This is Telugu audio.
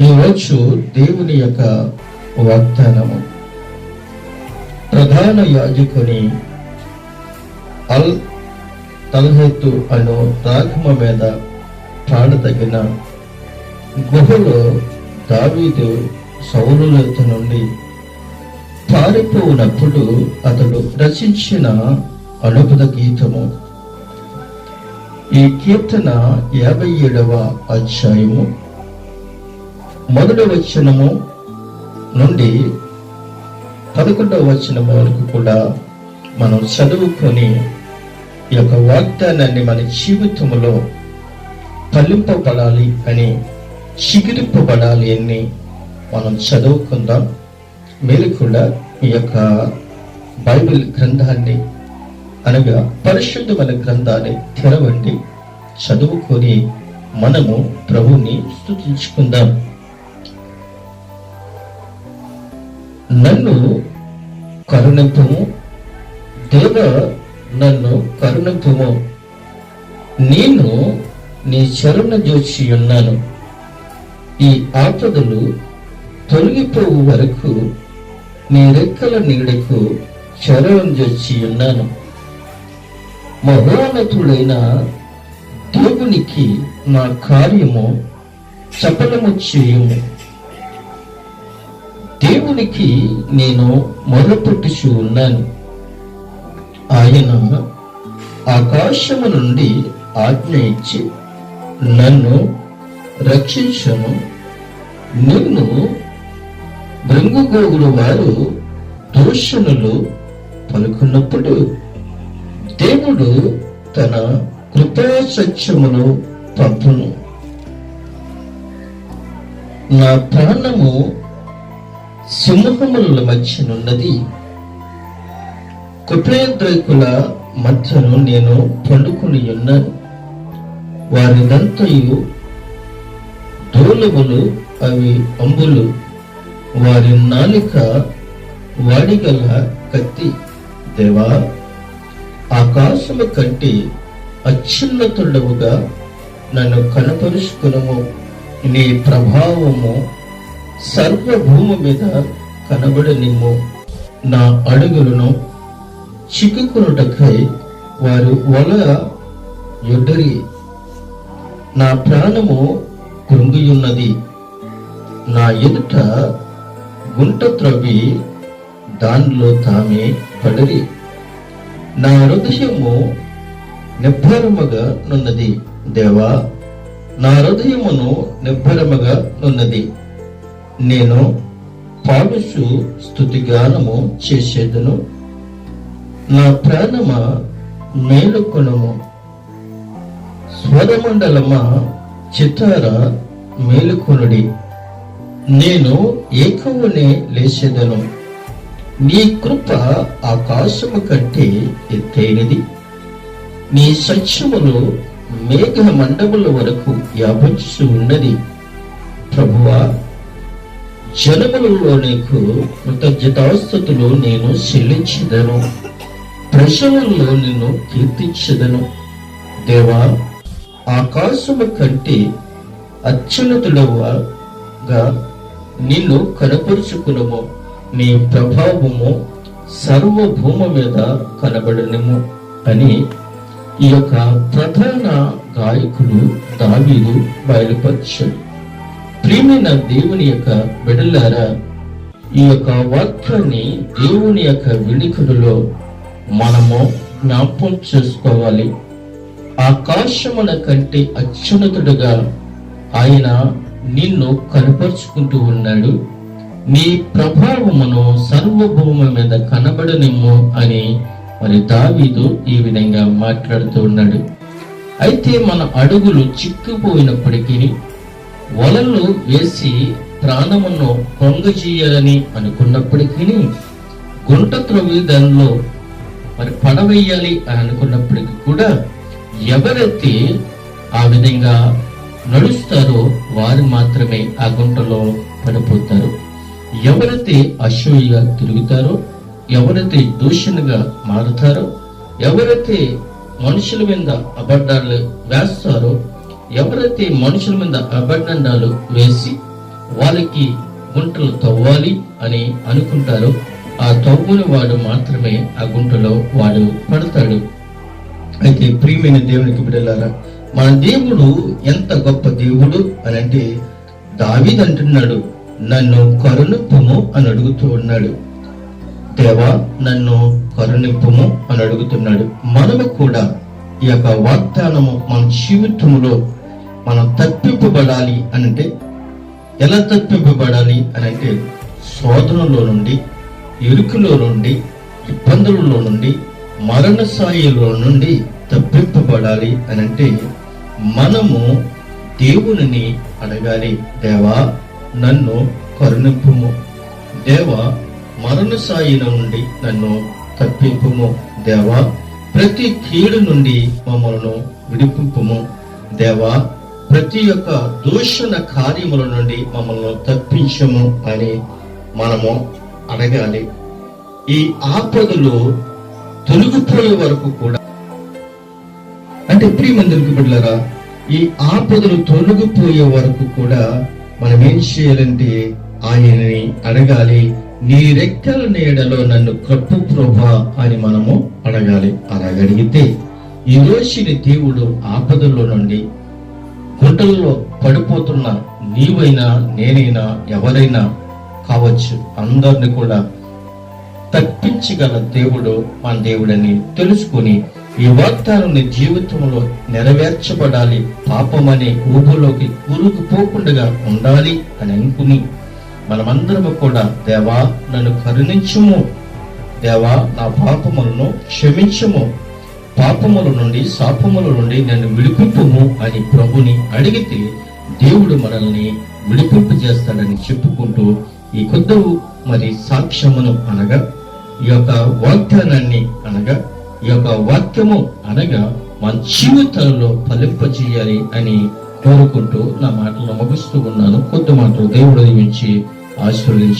ఈరోజు దేవుని యొక్క వాగ్దానము. ప్రధాన యాజకుని అల్ తల్హెత్తు అను రాగమ మీద పాడదగిన గుహలో దావీదు సౌరులత నుండి పారిపోనప్పుడు అతడు రచించిన అనుపద గీతము. ఈ కీర్తన యాభై ఏడవ అధ్యాయము. మొదటి వచనము నుండి పదకొండవ వచనం వరకు కూడా మనం చదువుకొని ఈ యొక్క వాగ్దానాన్ని మన జీవితంలో ఫలింపబడాలి అని చిగిరింపబడాలి అని మనం చదువుకుందాం. మీరు కూడా ఈ యొక్క బైబిల్ గ్రంథాన్ని అనగా పరిశుద్ధమైన గ్రంథాన్ని తెరవండి. చదువుకొని మనము ప్రభుని స్థుతించుకుందాం. నన్ను కరుణింపుము. దేవ నన్ను కరుణింపుము. నేను నీ చరణ జోచి ఉన్నాను. ఈ ఆపదలు తొలగిపోవు వరకు నీ రెక్కల నీడకు చరణం జోచి ఉన్నాను. మహోన్నతుడైన దేవునికి నా కార్యము సఫలము చేయము. దేవునికి నేను మొరపెట్టుచు ఉన్నాను. ఆయన ఆకాశము నుండి ఆజ్ఞ ఇచ్చి నన్ను రక్షించను. నిన్ను భృంగుగోగులు వారు దూషణులు పలుకున్నప్పుడు దేవుడు తన కృపా సత్యమును పంపును. నా ప్రాణము సింహముల మధ్యనున్నది. కుట్రయద్రైకుల మధ్యను నేను పండుకుని ఉన్నాను. వారిదంతయు దూలములు అవి అంబులు. వారి నాలిక వాడిగల కత్తి. దేవా ఆకాశము కంటే అత్యున్నతుడవుగా నన్ను కనపరుచుకునము. నీ ప్రభావము సర్వభూమి మీద కనబడనిమ్ము. నా అడుగులను చిక్కుకునుటకై వారు వల యొడ్డరి. నా ప్రాణము కృంగియున్నది. నా ఎదుట గుంట త్రవ్వి దానిలో తామే పడరి. నా హృదయము నిబ్బరముగా నున్నది. దేవా నా హృదయమును నిబ్బరముగా నున్నది. నేను పాడుచు స్థుతిగానము చేసేదను. నా ప్రాణమ మేలుకొనము. స్వరమండలమ చిత్తార మేలుకొనుడి. నేను ఏకమునే లేచెదను. నీ కృప ఆకాశము కంటే ఎత్తైనది. నీ సత్యములు మేఘ మండముల వరకు వ్యాపించి ఉన్నది ప్రభువా జనములలో నీకు కృతజ్ఞతాస్థుతులు నేను చెల్లించదను. ప్రజలలో నిన్ను కీర్తించదను. దేవా ఆకాశము కంటే అత్యున్నతుడవగా నిన్ను కనపరుచుకునము. నీ ప్రభావము సర్వభూమ మీద కనబడనిము అని ఈ యొక్క ప్రధాన గాయకుడు దావీదు బయలుపరిచాడు. ప్రియమైన దేవుని యొక్క బిడలారా ఈ యొక్క వాక్యాన్ని దేవుని యొక్క వినికుడులో మనము జ్ఞాపం చేసుకోవాలి. ఆకాశముల కంటే అత్యున్నతుడుగా ఆయన నిన్ను కనపరుచుకుంటూ ఉన్నాడు. నీ ప్రభావమును సర్వభూమి మీద కనబడనిమ్ము అని మరి దావీదు ఈ విధంగా మాట్లాడుతూ ఉన్నాడు. అయితే మన అడుగులు చిక్కుపోయినప్పటికీ వలలు వేసి ప్రాణమును కొంగజీయాలని అనుకున్నప్పటికీ గుంట త్రవ్వి దానిలో మరి పడవేయాలి అని అనుకున్నప్పటికీ కూడా ఎవరైతే ఆ విధంగా నడుస్తారో వారు మాత్రమే ఆ గుంటలో పడిపోతారు. ఎవరైతే అసూయగా తిరుగుతారో ఎవరైతే దూషణగా మారుతారో ఎవరైతే మనుషుల మీద అబద్ధాలు వేస్తారో ఎవరైతే మనుషుల మీద అబద్ధాలు వేసి వాళ్ళకి గుంటలు తవ్వాలి అని అనుకుంటారో ఆ తవ్వుని వాడు మాత్రమే ఆ గుంటలో వాడు పడతాడు. అయితే ప్రియమైన దేవునికి బిడ్డలారా మన దేవుడు ఎంత గొప్ప దేవుడు అని అంటే దావీద్ అంటున్నాడు నన్ను కరుణిప్పుము అని అడుగుతూ ఉన్నాడు. దేవా నన్ను కరుణింపుము అని అడుగుతున్నాడు. మనము కూడా ఈ యొక్క వాగ్దానము మన జీవితంలో మనం తప్పింపబడాలి అని అంటే ఎలా తప్పింపబడాలి అని అంటే శోధనలో నుండి ఇరుకులో నుండి ఇబ్బందులలో నుండి మరణ స్థాయిలో నుండి తప్పింపబడాలి అని అంటే మనము దేవునిని అడగాలి దేవా నన్ను కరుణింపుము. దేవా మరణ సాయిన నుండి నన్ను తప్పింపుము. దేవా ప్రతి కీడు నుండి మమ్మలను విడిపింపుము. దేవా ప్రతి ఒక్క దూషణ కార్యముల నుండి మమ్మల్ని తప్పించము అని మనము అడగాలి. ఈ ఆపదలు తొలగిపోయే వరకు కూడా అంటే ప్రియమందరికి బిడ్డలరా ఈ ఆపదలు తొలగిపోయే వరకు కూడా మనం ఏం చేయాలంటే ఆయనని అడగాలి. నీ రెక్కల నీడలో నన్ను కప్పు ప్రభా అని మనము అడగాలి. అలాగడిగితే ఈ రోజుని దేవుడు ఆపదల్లో నుండి గుంటల్లో పడిపోతున్న నీవైనా నేనైనా ఎవరైనా కావచ్చు అందరిని కూడా తప్పించగల దేవుడు మన దేవుడని తెలుసుకుని ఈ వాగ్దానం నీ జీవితంలో నెరవేర్చబడాలి. పాపం అనే ఊపులోకి కూరుకుపోకుండా ఉండాలి అని అనుకుని మనమందరము కూడా దేవా నన్ను కరుణించుము. దేవా నా పాపములను క్షమించుము. పాపముల నుండి శాపముల నుండి నన్ను విడిపింపుము అని ప్రభుని అడిగితే దేవుడు మనల్ని విడిపింపు చేస్తాడని చెప్పుకుంటూ ఈ కొద్ద మరి సాక్ష్యమును అనగా ఈ యొక్క వాగ్దానాన్ని అనగా ఈ యొక్క వాక్యము అనగా మన జీవితంలో ఫలింపజేయాలి అని కోరుకుంటూ నా మాటలు ముగిస్తూ ఉన్నాను. కొద్ది మాటలు దేవుడు దీవించి ఆశీర్వదించి